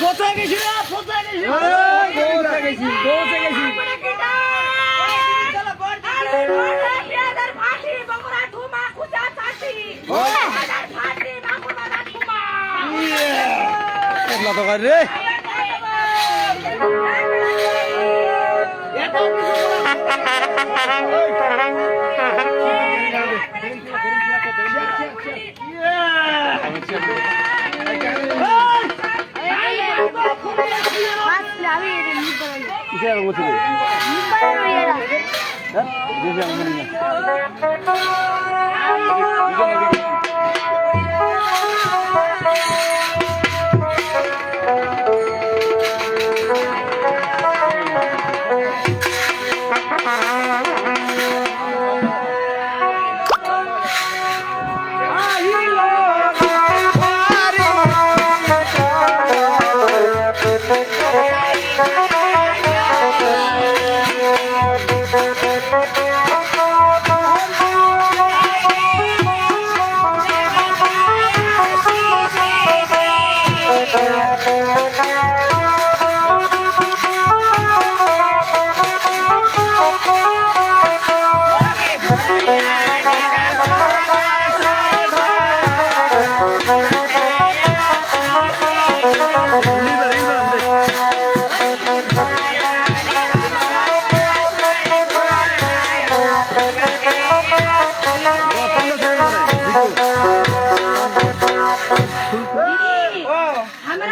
কোথায় গেছি। রে কোথায় গেছি দৌড়ে গেছি দৌড়ে গেছি কেটলা তো রে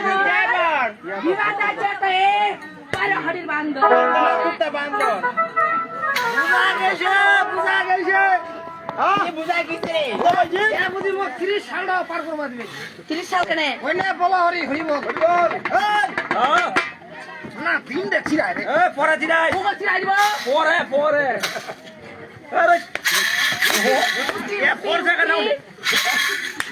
কিসে আর বলছি রে হ্যাঁ দেখি আমি মনে না বুঝা গেছে বুঝা গেছে বুঝা গেছে রে এ বুঝি মো 30 সালটা পার করবা দিবে তিরিশ সাল কেনে ওই না বলা হরি হরি বল হরি বল না তিন দে রে এ পরে দিলাই কোকা চিরা দিব পরে পরে আরে এ পরে জায়গা নাও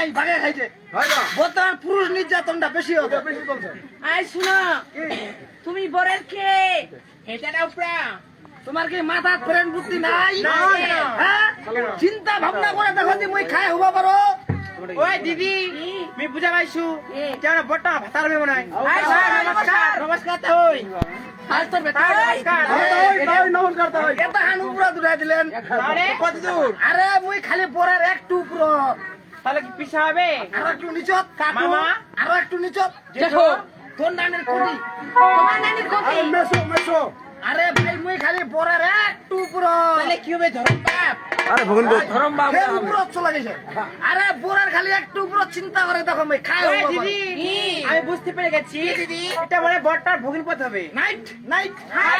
নেই ভাগে খাইছে। বর্তমান পুরুষ নির্যাতনটা বেশি বলছে আই শুনো তুমি বরের কে? এটা নাও তোমার কি মাথা ফ্রেন্ড বুদ্ধি নাই? নাই। হ্যাঁ? চিন্তা ভাবনা করে দেখো যে মই খাই হবা পারো। ওই দিদি আমি বুঝা পাইছো। কেন বট্টা ভাতার মনে আই স্যার নমস্কার নমস্কার তো হই। আজ তোর বেটা নমস্কার এটা হান উপরা দুটাই দিলেন। আরে কত দূর? আরে মই খালি পরের একটু উপর তাহলে কি পিছা হবে? আর একটু নিচত কাকু। আর একটু নিচত। দেখো তোর নামের কোনি তোমার নানির কপি আরে ভাই মুই খালি পরের একটু উপর তাহলে কি হবে ধরো বাপ? আরে ভগুন ধরম বাবা ফের উপর চলে গেছে। আরে পরের খালি একটু উপর চিন্তা করে দেখো মই খাই হবা দিদি আমি বুঝতে পেরে গেছি দিদি? এটা মানে বট্টার ভগিন পথ হবে। নাইট। নাইট। হাই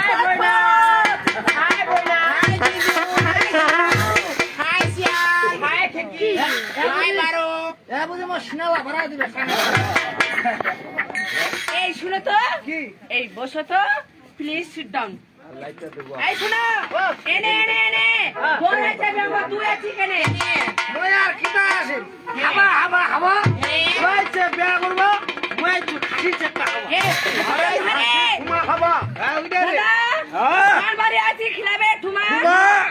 এই শুনো তো এই বসো তো প্লিজ সিট ডাউন এই শুনো এনে এনে এনে বোন আছে বেঙ্গল তুই আছিস কেনে মই আর কিটা আছে? হাবা হাবা হাবা? ওই যে বিয়া করব মই একটু খাসি চেষ্টা করব। এ আরে তোমার আমার বাড়ি আছি খিলাবে তোমা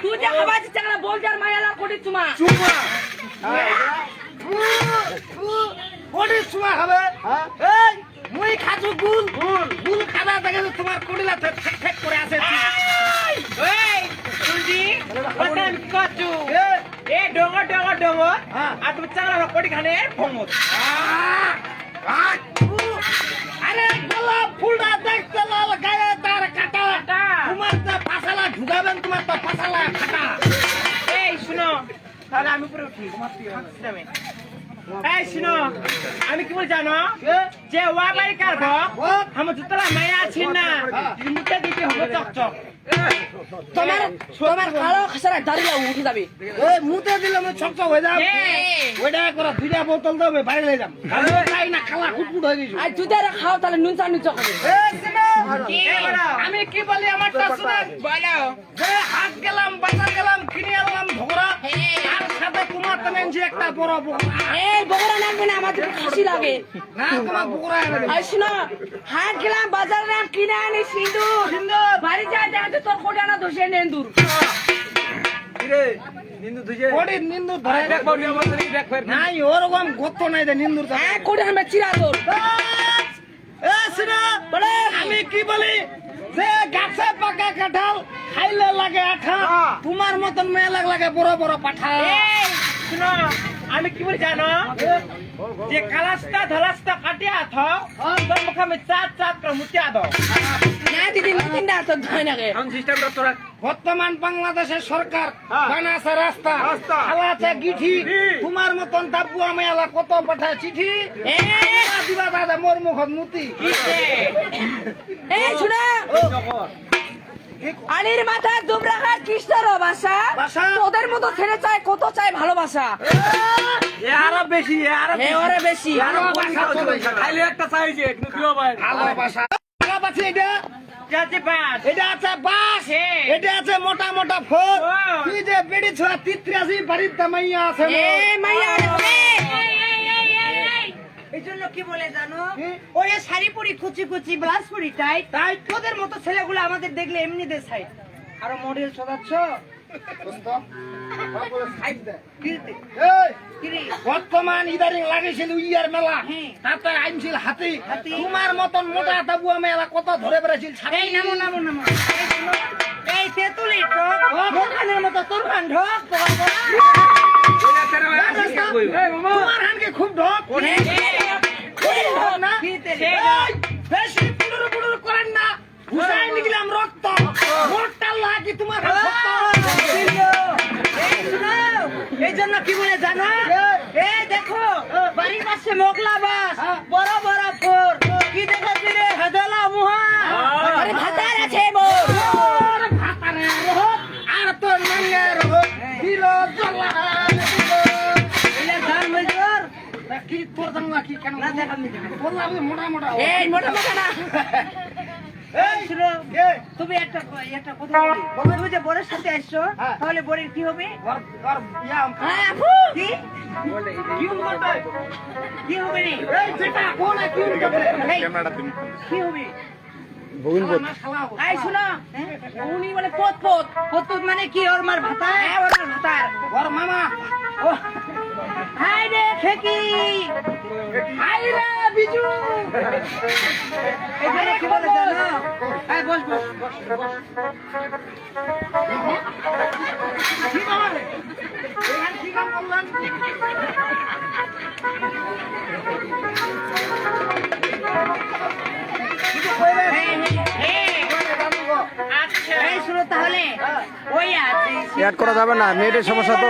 তুই যে খাবার চাকলা বল যার মায়ালা কোটি তোমা চুমা কোটি চুমা খাবে এই মই খাজু গুল। গুল? গুল খানা দেখে তোমার কোডিলা ঠেক ঠেক করে আছে। ওই তুলজি বট্টা আমি কি করছ এ, ডঙ্গর ডঙ্গর ডঙ্গর হ্যাঁ। আর তুমি চাংলা কোটি খানে ভঙ্গর আহ, আহ, উ, আরে গোলাপ ফুলটা দেখতে লাল গায়ে তার কাটা। কাটা। তোমার তো ফাসালা ঢুকাবেন তোমার তো ফাসালা কাটা। এই শুনো। তাহলে আমি উঠি। এই শুনো আমি কি বল জানো? যে ওয়া বাড়ি কারব ও, আমার জুতলা মায়া আছেন না। মুখে দিতে হবে চকচক। তোমার তোমার কালো খাসারা দাঁড়িয়ে উঠে যাবে। এই মুতে দিলে আমি ছকছক হয়ে যাবে। ওইটা করে দুইটা বোতল দেবে বাইরে যাম। তাই না খালা খুটফুট হয়ে গেছে। আর যদি খাও তাহলে নুন চা নুন চা আমি কি বলি আমারটা শুনেন? বলো। যে হাট গেলাম বাজার গেলাম কিনে আনলাম আর একটা বড় বকরা এই বগরা লাগবে না আমাদের লাগে। না তোমার। হাট গেলাম বাজার নাম কিনে আনি সিন্দুর সুন্দর বাড়ি যা দেখা তোর কোটা না নেন্দুর। নাই ওরকম নিন্দুর হ্যাঁ কোটা চিরা তোর। আমি কি বলি? যে গাছে পাকা কাঁঠাল খাইলে লাগে আঠা। তোমার মতন মেয়ে লাগ লাগে বড় বড় পাঠা। শুনো আমি কি বলি জানো? যে কালাস্তা ধলাস্তা কাটিয়া থাও তোর মুখে আমি চাট চাট করে মুতিয়া দাও। না দিদি মিটিং না তোর ধয় নাগে। এখন সিস্টেমটা তোরা বর্তমান বাংলাদেশের সরকার হ্যাঁ। বানাছে রাস্তা। রাস্তা। খালাছে গিঠি। তোমার মতন দাব্বুয়া মেয়ালা কত পাঠায় চিঠি? এ! দিবা দাদা মোর মুখত মুতি। এই শোনা। আনির মাথা দুবরা ঘাট কৃষ্ণর বাসা? তোদের মতো ছেলে চায় কত চায় ভালোবাসা? আরও বেশি আরও বেশি। আরও পয়সা একটা চাইছে ভালোবাসা। ভালোবাসি এটা? এটা আছে বাস। এটা আছে মোটা মোটা ফোর। ও। তুই যে বেড়ি ছোয়া তিত্রাসি বাড়ির দামাইয়া আছে মাইয়া এই জন্য কি বলে জানো? ওই শাড়ি পরি কুচি কুচি ব্লাউজ পরি টাইট তাই তোদের মতো ছেলেগুলো আমাদের দেখলে এমনি দে। সাইড আরও মডেল সদাচ্ছ বর্তমান ইদারিং লাগিয়েছিল ইয়ার মেলা। হ্যাঁ। তাতে আইনছিল হাতি। হাতি। তোমার মতন মোটা তাবুয়া মেলা কত ধরে বেড়েছিল এই নামো নামো নামো। এই তেতুলি টক। মতো তোর ঢক। খুব ঢক না বেশি পুডুর করেন না ঘুষাই নিগলাম রক্ত মোটটা লাগি তোমার এই জন্য কি বলে জানো? এই দেখো, বাড়ির পাশে মোগলা বাস। তুমি একটা একটা কথা বলি। তুমি যে বরের সাথে আসছো হ্যাঁ। তাহলে বরের কি হবে? ওর- ওর ইয়া, হ্যাঁ কি? হবে কি হবে? শোনো উনি বলে মানে কি? ওর মার ভাতা? হ্যাঁ ওর ভাতার ওর মামা। ও হাই রে খেকি হাই রে বিজু এখানে কি বলে জানো? এই বস বস কি বাবা এখানে কি কাম করলেন? কিছু কইবেন? কইবে, জানো গো। এই শুনো তাহলে। ওই আছে। অ্যাড করা যাবে না নেটের সমস্যা তো।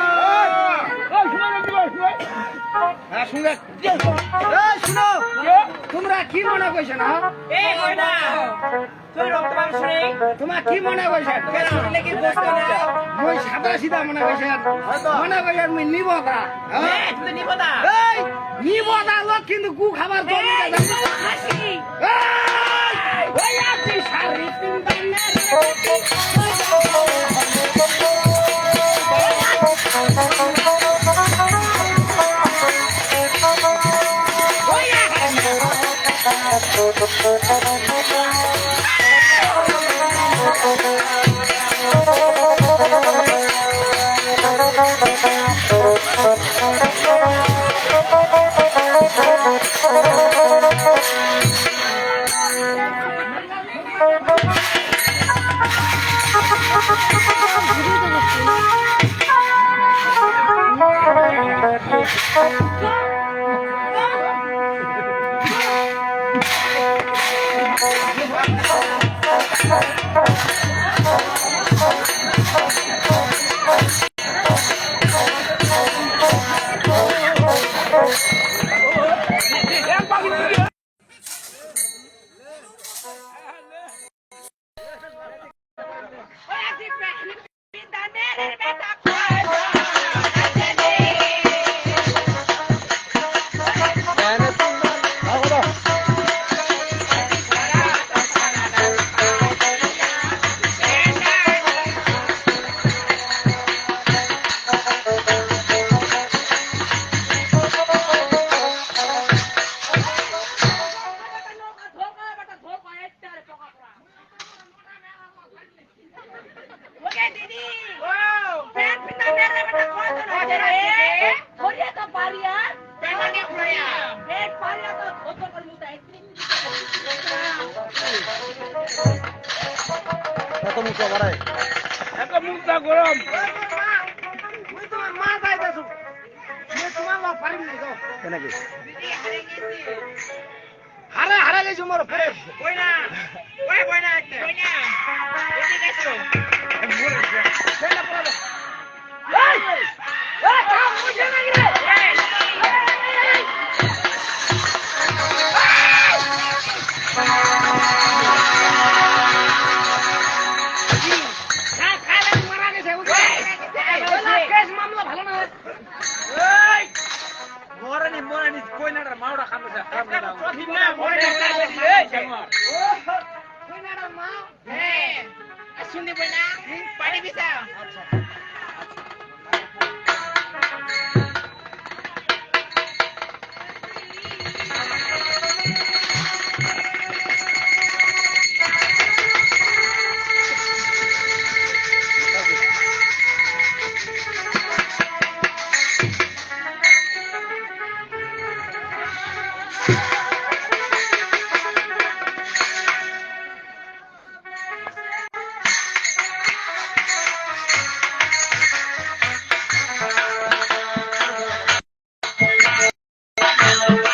হ্যাঁ, শুনে। শুনো। তোমরা কি মনে করছ না? তোমার কি মনে করছ? না সাদা সিধা মনে করছে? মনে করছে নিবদা এই তুই নিব না এই নিবদা লোক কিন্তু গু খাবার তো ওকে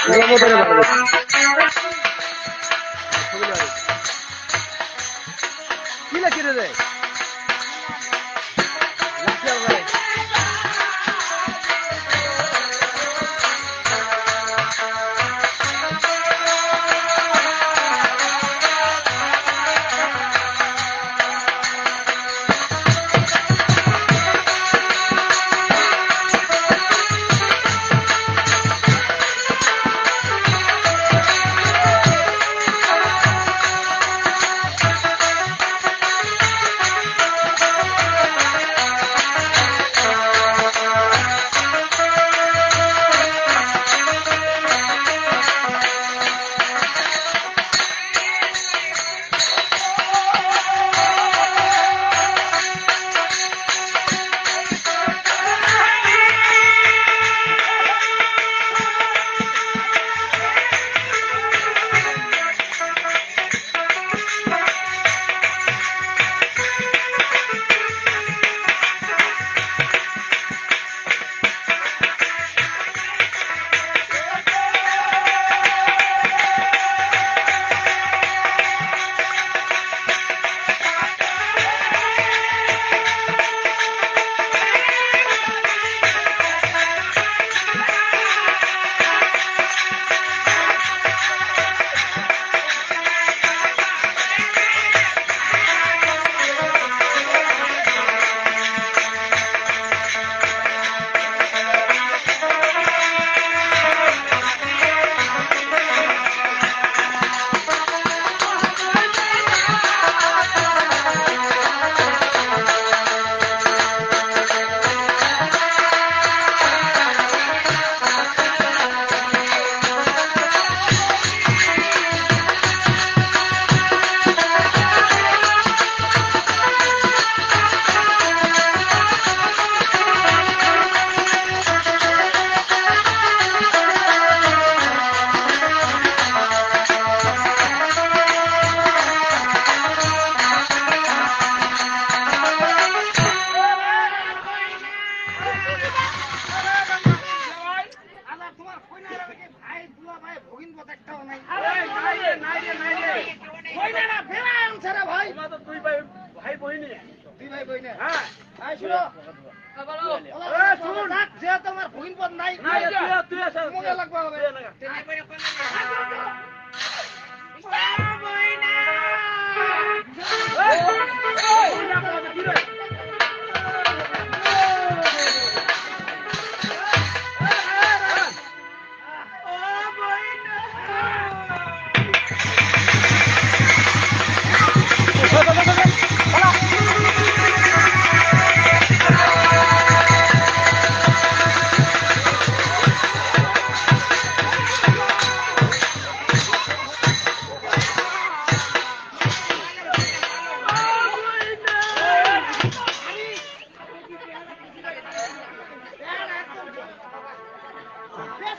কি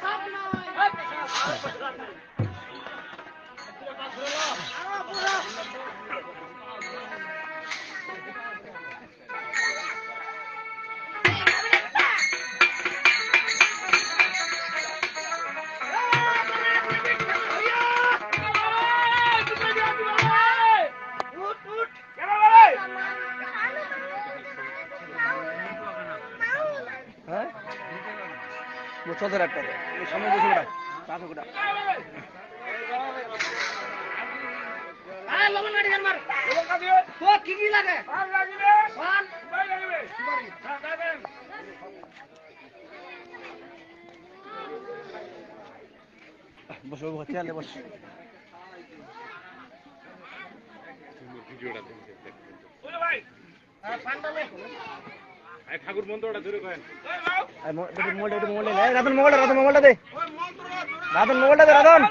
Thank you. চোদ্দ একটা সামনে বসে ওটা পাঁচ ওটা কি কি লাগে বসে চেয়ারে বস। পানটা লে ঠাকুর মন্ত্রটা ধরে কয়েন। মোবাইলটা মোবাইলটা দে রাতন মোবাইলটা রাতন মোবাইলটা দে রাতন মোবাইলটা দে রাতন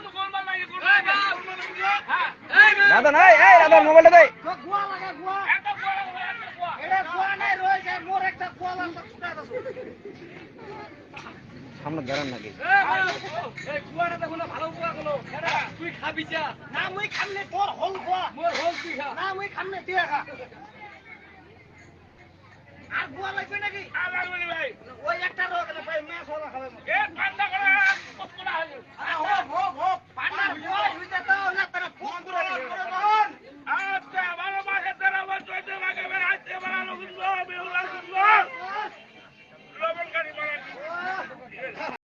রাতন এই এই রাতন মোবাইলটা দে তো গুয়া লাগে গুয়া এটা গুয়া নাই রয়ে যায় মোর একটা গুয়া লাগে সামনে গেরান নাকি? তুই খাবি না মুই খামনে তোর হল গুয়া মোর হল তুই খা। না মুই খামনে তুই খা। আর গোয়া লাগবে নাকি? আর লাগবে না ভাই। মানে ওই একটা রোগ ভাই মেয়ে সোলা খাবে এ পান্ডা করে কতলা হলো হোক হোক হোক পান্ডা গোয়া হইতে তো না তোর ফোন করে বল। আচ্ছা ভালো মাসে তোর আবার চৈতে লাগে বের আসতে বলা লোক বিহুলা শুনলো লবণ কারি বলা।